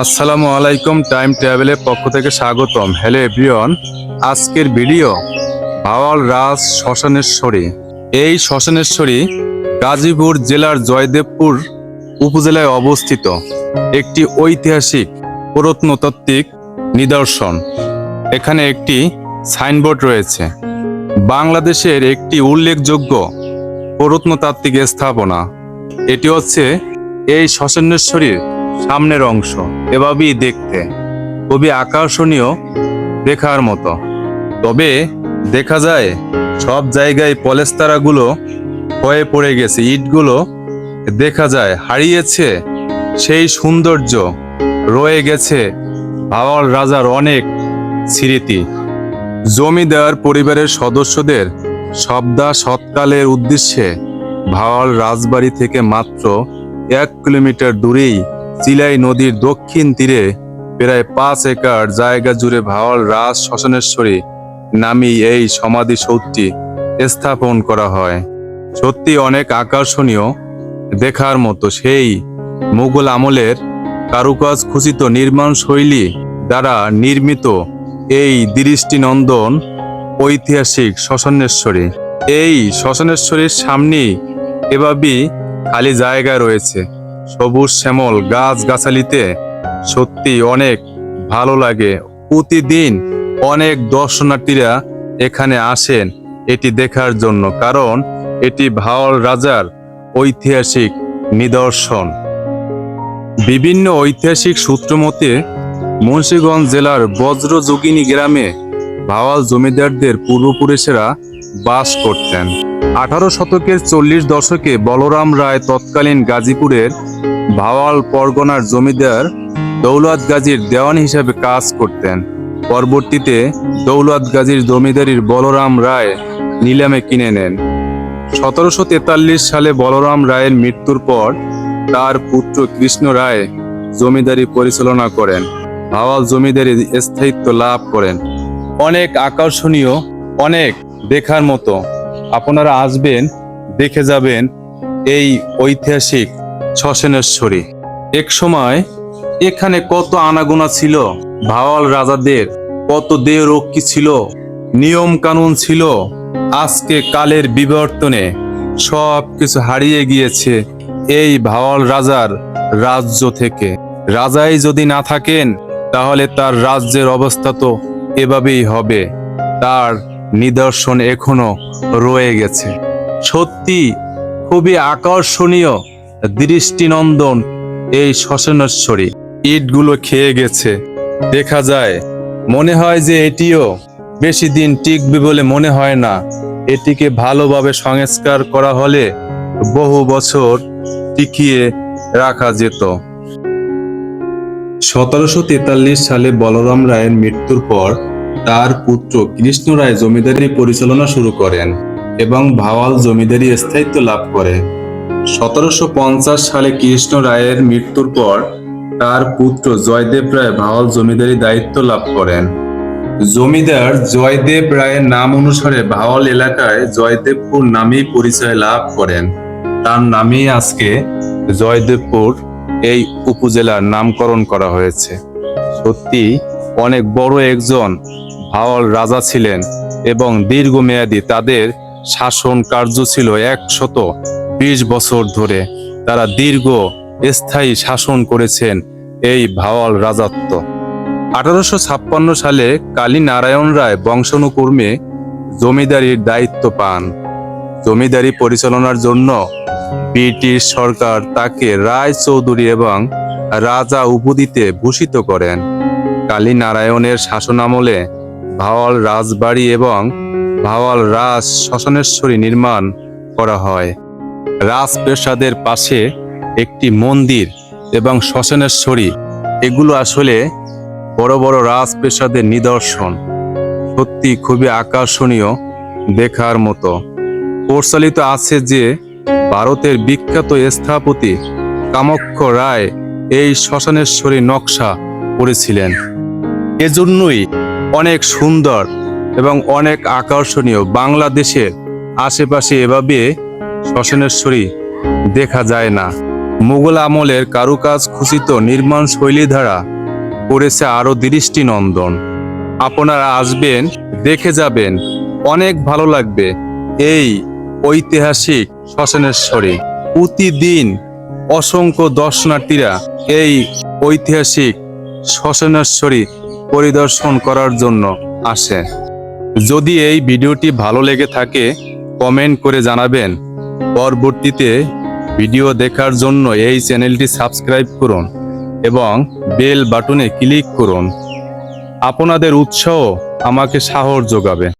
আসসালামু আলাইকুম টাইম ট্রাভেলের পক্ষ থেকে স্বাগতম। হ্যালো এভরিওয়ান, আজকের ভিডিও ভাওয়াল রাজ শ্মশানেশ্বরী। এই শ্মশানেশ্বরী গাজীপুর জেলার জয়দেবপুর উপজেলায় অবস্থিত। একটি ঐতিহাসিক প্রত্নতাত্ত্বিক নিদর্শন। এখানে একটি সাইনবোর্ড রয়েছে। বাংলাদেশের একটি উল্লেখযোগ্য প্রত্নতাত্ত্বিক স্থাপনা। এটি হচ্ছে এই শ্মশানেশ্বরীর সামনের অংশ, এভাবেই দেখতে। খুবই আকর্ষণীয় দেখার মতো। তবে দেখা যায়, সব জায়গায় পলেস্তারাগুলো হয়ে পড়ে গেছে। ইটগুলো দেখা যায় হারিয়েছে সেই সৌন্দর্য, রয়ে গেছে ভাওয়াল রাজার অনেক স্মৃতি। জমিদার পরিবারের সদস্যদের সবদা সৎকালের উদ্দেশ্যে ভাওয়াল রাজবাড়ি থেকে মাত্র এক কিলোমিটার দূরেই চিলাই নদীর দক্ষিণ তীরে প্রায় পাঁচ একর জায়গা জুড়ে ভাওয়াল রাজ শ্মশানেশ্বরী নামী এই সমাধি সমাধিসৌধটি স্থাপন করা হয়। সত্যি অনেক আকর্ষণীয় দেখার মতো সেই মুঘল আমলের কারুকাজ খচিত নির্মাণ শৈলী দ্বারা নির্মিত এই দৃষ্টিনন্দন ঐতিহাসিক শ্মশানেশ্বরী। এই শ্মশানেশ্বরীর সামনেই এভাবেই খালি জায়গা রয়েছে। সবুজ শ্যামল গাছ গাছালিতে সত্যি অনেক ভালো লাগে। প্রতিদিন অনেক দর্শনার্থীরা এখানে আসেন এটি দেখার জন্য, কারণ এটি ভাওয়াল রাজার ঐতিহাসিক নিদর্শন। বিভিন্ন ঐতিহাসিক সূত্র মতে, মুন্সিগঞ্জ জেলার বজ্রযোগিনী গ্রামে ভাওয়াল জমিদারদের পূর্বপুরুষেরা বাস করতেন। আঠারো শতকের চল্লিশ দশকে বলরাম রায় তৎকালীন গাজীপুরের ভাওয়াল পরগনার জমিদার দৌলত গাজীর দেওয়ান হিসাবে কাজ করতেন। পরবর্তীতে দৌলত গাজীর জমিদারির বলরাম রায় নিলামে কিনে নেন। সতেরোশো তেতাল্লিশ সালে বলরাম রায়ের মৃত্যুর পর তার পুত্র কৃষ্ণ রায় জমিদারি পরিচালনা করেন। ভাওয়াল জমিদারি স্থায়িত্ব লাভ করেন। অনেক আকর্ষণীয়, অনেক দেখার মতো। আপনারা আসবেন, দেখে যাবেন এই ঐতিহাসিক শ্মশানেশ্বরী। এক সময় এখানে কত আনাগোনা ছিল, ভাওয়াল রাজাদের, কত দেহ রক্ষী ছিল নিয়ম কানুন ছিল, আজকে কালের বিবর্তনে সব কিছু হারিয়ে গিয়েছে এই ভাওয়াল রাজার রাজ্য থেকে। রাজাই যদি না থাকেন, তাহলে তার রাজ্যের অবস্থা তো এভাবেই হবে। তার নিদর্শন এখনও রয়ে গেছে। সত্যি খুবই আকর্ষণীয় দৃষ্টিনন্দন এই শ্মশানেশ্বরী। ইটগুলো খেয়ে গেছে। দেখা যায়, মনে হয় যে এটিও বেশি দিন টিকবে বলে মনে হয় না। এটিকে ভালোভাবে সংস্কার করা হলে বহু বছর টিকিয়ে রাখা যেত। সতেরোশো তেতাল্লিশ সালে বলরাম রায়ের মৃত্যুর পর তার পুত্র কৃষ্ণ রায় জমিদারি পরিচালনা শুরু করেন এবং ভাওয়াল জমিদারি স্থায়িত্ব লাভ করে। সতেরোশো পঞ্চাশ সালে কৃষ্ণ রায়ের মৃত্যুর পর তার পুত্র জয়দেব রায় ভাওয়াল জমিদারি দায়িত্ব লাভ করেন। জমিদার জয়দেব রায়ের নাম অনুসারে ভাওয়াল এলাকায় জয়দেবপুর নামেই পরিচয় লাভ করেন। তার নামেই আজকে জয়দেবপুর এই উপজেলার নামকরণ করা হয়েছে। সত্যি অনেক বড় একজন ভাওয়াল রাজা ছিলেন এবং দীর্ঘমেয়াদী তাদের শাসন কার্য ছিল একশত বিশ বছর ধরে। তারা দীর্ঘ স্থায়ী শাসন করেছেন এই ভাওয়াল রাজত্ব। আঠারোশো ছাপ্পান্ন সালে কালী নারায়ণ রায় বংশানুক্রমে জমিদারির দায়িত্ব পান। জমিদারি পরিচালনার জন্য ব্রিটিশ সরকার তাকে রায় চৌধুরী এবং রাজা উপাধিতে ভূষিত করেন। কালী নারায়ণের শাসনামলে ভাওয়াল রাজবাড়ি এবং ভাওয়াল রাজ শ্মশানেশ্বরী নির্মাণ করা হয়। রাজপ্রাসাদের পাশে একটি মন্দির এবং শ্মশানেশ্বরী, এগুলো আসলে বড় বড় রাজপ্রাসাদের নিদর্শন। সত্যি খুবই আকর্ষণীয় দেখার মতো। প্রচলিত আছে যে ভারতের বিখ্যাত স্থাপতি কামক্ষ রায় এই শ্মশানেশ্বরী নকশা করেছিলেন। এজন্যই অনেক সুন্দর এবং অনেক আকর্ষণীয় বাংলাদেশের আশেপাশে এভাবে শ্মশানেশ্বরী দেখা যায় না। মুঘল আমলের কারুকাজ খচিত নির্মাণ শৈলী দ্বারা করেছে আরও দৃষ্টিনন্দন। আপনারা আসবেন, দেখে যাবেন, অনেক ভালো লাগবে এই ঐতিহাসিক শ্মশানেশ্বরী। প্রতিদিন অসংখ্য দর্শনার্থীরা এই ঐতিহাসিক শ্মশানেশ্বরী পরিদর্শন করার জন্য আসে। যদি এই ভিডিওটি ভালো লেগে থাকে, কমেন্ট করে জানাবেন। পরবর্তীতে ভিডিও দেখার জন্য এই চ্যানেলটি সাবস্ক্রাইব করুন এবং বেল বাটনে ক্লিক করুন। আপনাদের উৎসাহ আমাকে সাহস যোগাবে।